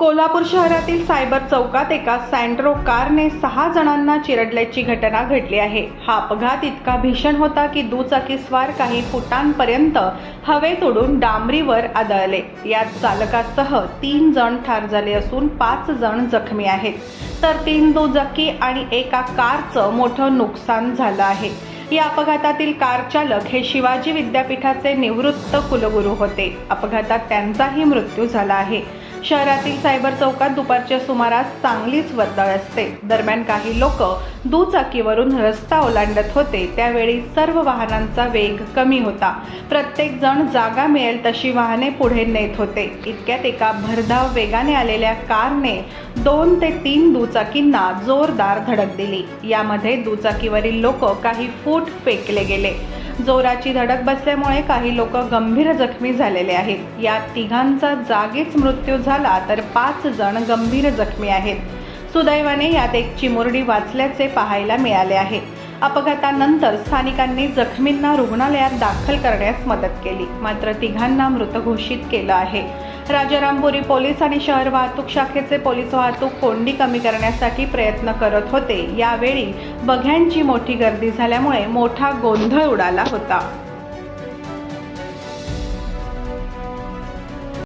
कोल्हापूर शहरातील सायबर चौकात एका सँड्रो कारने सहा जणांना चिरडल्याची घटना घडली आहे. हा अपघात इतका भीषण होता की दुचाकीस्वार काही फुटांपर्यंत हवेत उडून डांबरीवर आदळले. यात चालकासह तीन जण ठार झाले असून पाच जण जखमी आहेत. तर तीन दुचाकी आणि एका कारचं मोठं नुकसान झालं आहे. या अपघातातील कार चालक हे शिवाजी विद्यापीठाचे निवृत्त कुलगुरू होते. अपघातात त्यांचाही मृत्यू झाला आहे. शहरातील सायबर चौकात दुपारच्या सुमारास चांगलीच वर्दळ असते. दरम्यान काही लोक दुचाकीवरून रस्ता ओलांडत होते. त्यावेळी सर्व वाहनांचा वेग कमी होता. प्रत्येक जण जागा मिळेल तशी वाहने पुढे नेत होते. इतक्यात एका भरधाव वेगाने आलेल्या कारने दोन ते तीन दुचाकींना जोरदार धडक दिली. यामध्ये दुचाकीवरील लोक काही फूट फेकले गेले. जोराची धडक बसल्यामुळे काही लोक गंभीर जखमी झालेले आहेत. यात तिघांचा जागीच मृत्यू झाला तर पाच जण गंभीर जखमी आहेत. सुदैवाने यात एक चिमुरडी वाचल्याचे पाहायला मिळाले आहे. अपघातानंतर स्थानिकांनी जखमींना रुग्णालयात दाखल करण्यास मदत केली. मात्र तिघांना मृत घोषित केलं आहे. राजारामपुरी पोलीस आणि शहर वाहतूक शाखेचे पोलीस वाहतूक कोंडी कमी करण्यासाठी प्रयत्न करत होते. यावेळी बघ्यांची मोठी गर्दी झाल्यामुळे मोठा गोंधळ उडाला होता.